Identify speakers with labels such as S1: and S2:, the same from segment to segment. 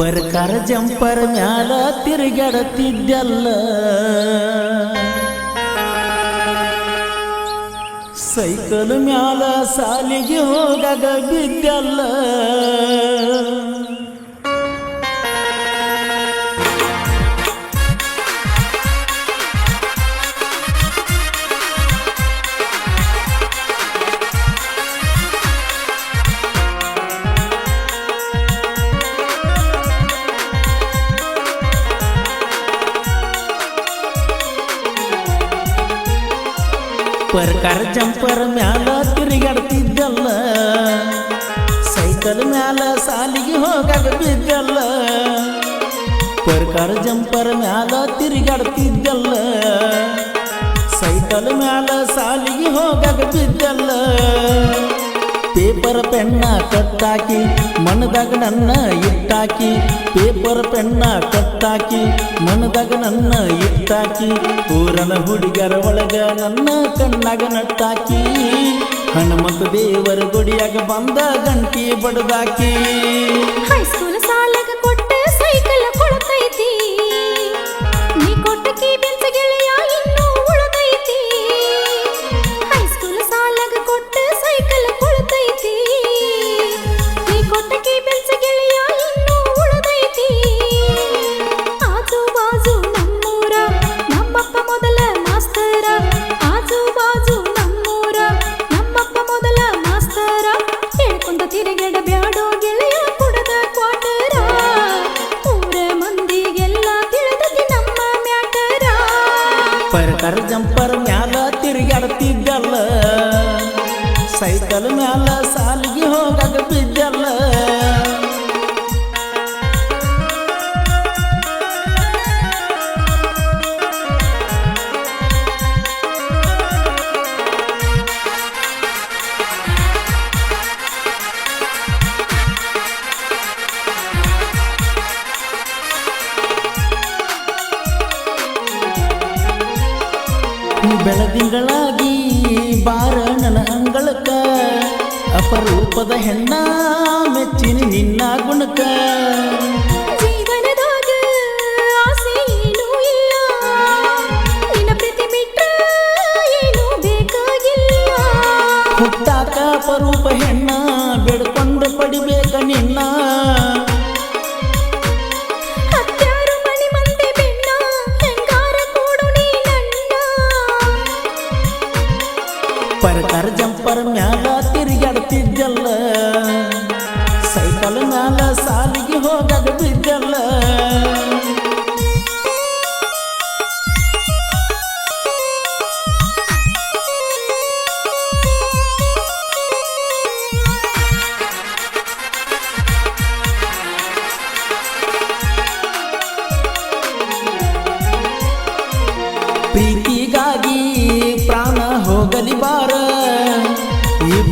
S1: ಪರ್ಕಾರ jumper ಮ್ಯಾಲ ತಿರುಗಾಡತಿದ್ದಲ್ಲ cycle ಮ್ಯಾಲ ಸಾಲಿಗೆ ಹೋಗಾಗ ಬಿದ್ದಲ್ಲ. ಪರ್ಕಾರ ಜಂಪರ್ ಮ್ಯಾಲ ತಿರುಗಾಡ್ತಿದ್ದಲ್ಲ. ಸೈಕಲ್ ಮ್ಯಾಲ ಸಾಲಿಗೆ ಹೋಗಾಗ ಬಿದ್ದಲ್ಲ ಪರ್ಕಾರ ಜಂಪರ್ ಮ್ಯಾಲ ತಿರುಗಾಡ್ತಿದ್ದಲ್ಲ. ಸೈಕಲ್ ಮ್ಯಾಲ ಸಾಲಿಗೆ ಹೋಗಾಗ ಬಿದ್ದಲ್ಲ ಪೇಪರ್ ಪೆನ್ನ ಕಟ್ಟಾಕಿ ಮನದಾಗ ನನ್ನ ಇಟ್ಟಾಕಿ, ಪೇಪರ್ ಪೆನ್ನ ಕಟ್ಟಾಕಿ ಮನದಾಗ ನನ್ನ ಇಟ್ಟಾಕಿ, ಊರನ ಹುಡುಗರ ಒಳಗ ನನ್ನ ಕಣ್ಣಾಗ ನಟ್ಟಾಕಿ ಹನುಮಂತ ದೇವರ ಗುಡಿಯಾಗ ಬಂದ ಗಂಟಿ ಬಡದಾಕಿ.
S2: ಹೈಸ್ಕೂಲ್ ಸೈಕಲ್
S1: ಮ್ಯಾಲ ಸಾಲಿಗೆ ಹೋಗಾಗ ಬಿದ್ದಲ್ಲ. ಬೆಳದಿಂಗಳಾಗಿ ಅಪರೂಪದ ಹೆಣ್ಣ ಮೆಚ್ಚಿನ ನಿನ್ನ ಗುಣಕ. ಹುಟ್ಟಾಕ ಅಪರೂಪ ಹೆಣ್ಣ ಬೆಡ್ಕೊಂಡು ಪಡಿಬೇಕ ನನ್ನ. ಪರ್ಕಾರ ಜಂಪರ್ ಮ್ಯಾಲ ತಿರುಗಾಡ್ತಿದ್ದಲ್ಲ ಸೈಕಲ್ ಮ್ಯಾಲ ಸಾಲಿಗೆ ಹೋಗದ ಬಿದ್ದಲ್ಲ?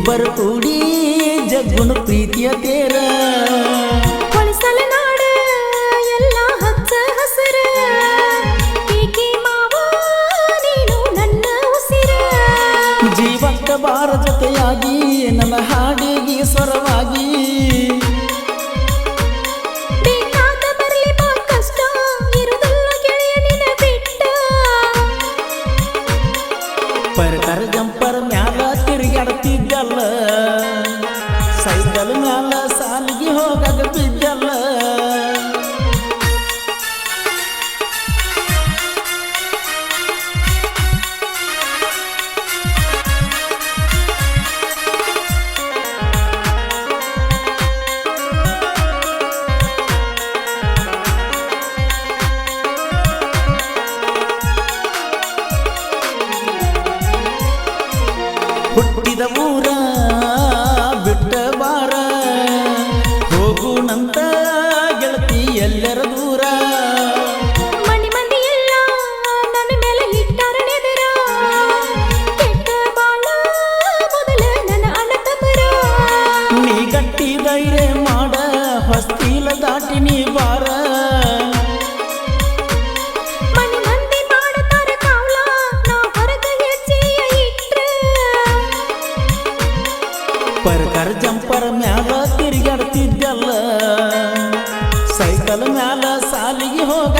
S1: ಇಬ್ಬರು ಕೂಡಿ ಜಗ್ಗುನು ಪ್ರೀತಿಯ ತೇರ.
S2: ನಾಡ ಎಲ್ಲ ಹಚ್ಚ ಹಸರ. ಮಾವ ನೀನು ನನ್ನ ಉಸಿರ.
S1: ಬಾರ ಜೊತೆಯಾಗಿ ನನ್ನ ಹಾಡಿಗೆ ಸ್ವರವಾಗಿ.
S2: ಬೇಕಾದ ಬರ್ಲಿ ಬಾ ಕಷ್ಟ ಇರುವುದಲ್ಲ ಗೆಳೆಯ ನಿನ್ನ ಬಿಟ್ಟ.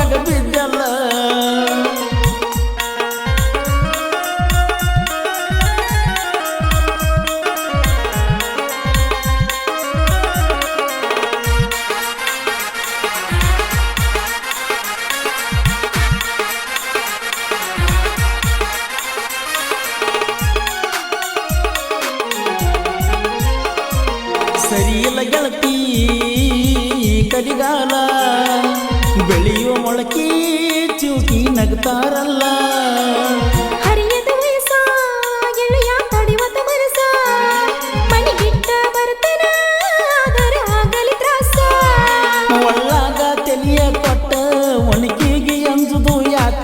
S1: ಬಿದ್ದಲ್ಲ ಬೆಳೆಯುವ ಮೊಳಕೆ ಚೂಕಿ ನಗ್ತಾರಲ್ಲ. ಒಳ್ಳಾಗ ತೆಲಿಯ ಕೊಟ್ಟ ಒಣಕಿಗೆ ಅಂಜುದು ಯಾಕ?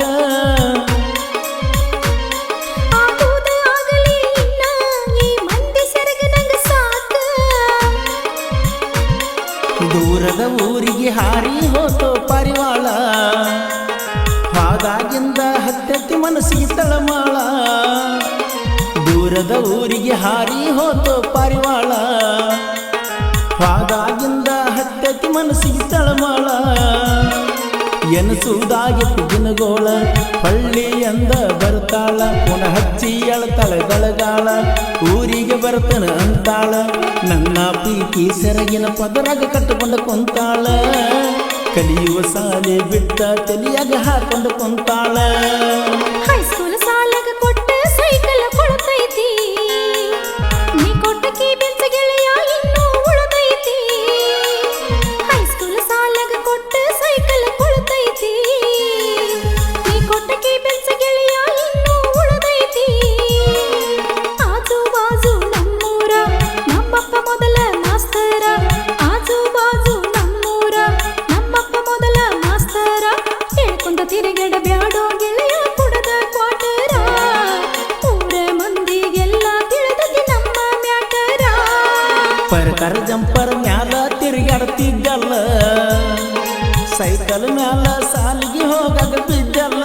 S1: ದೂರದ ಊರಿಗೆ ಹಾರಿ ಹೋತೋ ಹತ್ತೆತ್ತಿ ಮನಸ್ಸಿಗೆ ತಳಮಾಳ ದೂರದ ಊರಿಗೆ ಹಾರಿ ಹೋತೋ ಪರಿವಾಳ. ಹಾದಾಗಿಂದ ಹತ್ತೆತ್ತಿ ಮನಸ್ಸಿಗೆ ತಳಮಾಳ ಎನಸುವುದಾಗಿತ್ತು ದಿನಗೋಳ ಹಳ್ಳಿ ಎಂದ ಬರ್ತಾಳ. ಪುನ ಹಚ್ಚಿ ಅಳತಾಳ ಗಳಗಾಳ ಊರಿಗೆ ಬರ್ತನ ಅಂತಾಳ. ನನ್ನ ಪ್ರೀತಿ ಸೆರಗಿನ ಪದರಾಗ ಕಟ್ಟಿಕೊಂಡ ಕುಂತಾಳ. ಕಲಿಯುವ ಸಾಲೆ ಬಿಟ್ಟ ತಲಿಯಾಗ ಹಾಕೊಂಡು ಕುಂತಾಳ. ಜಂಪರ್ ಮ್ಯಾಲ ತಿರುಗಾಡ್ತಿದ್ದಲ್ಲ ಸೈಕಲ್ ಮ್ಯಾಲ ಸಾಲಿಗೆ ಹೋಗಾಗ ಬಿದ್ದಲ್ಲ